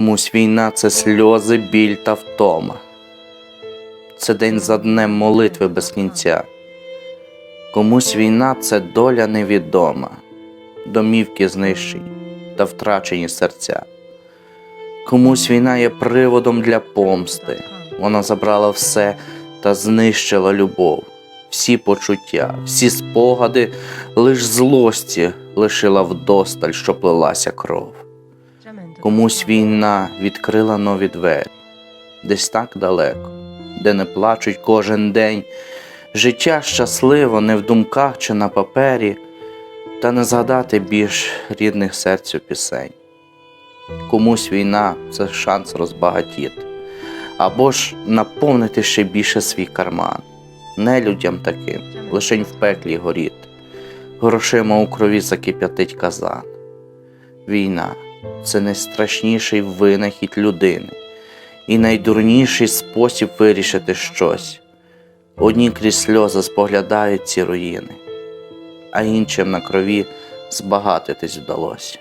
Комусь війна це сльози, біль та втома. Це день за днем молитви без кінця. Комусь війна це доля невідома, домівки знищені та втрачені серця. Комусь війна є приводом для помсти. Вона забрала все та знищила любов, всі почуття, всі спогади, лиш злості лишила вдосталь, що плелася кров. Комусь війна відкрила нові двері, десь так далеко, де не плачуть кожен день. Життя щасливо не в думках чи на папері, та не згадати більш рідних серцю пісень. Комусь війна це шанс розбагатіти, або ж наповнити ще більше свій карман, не людям таким, лишень в пеклі горіти, грошима у крові закип'ятить казан. Війна це найстрашніший винахід людини і найдурніший спосіб вирішити щось. Одні крізь сльози споглядають ці руїни, а іншим на крові збагатитись вдалося.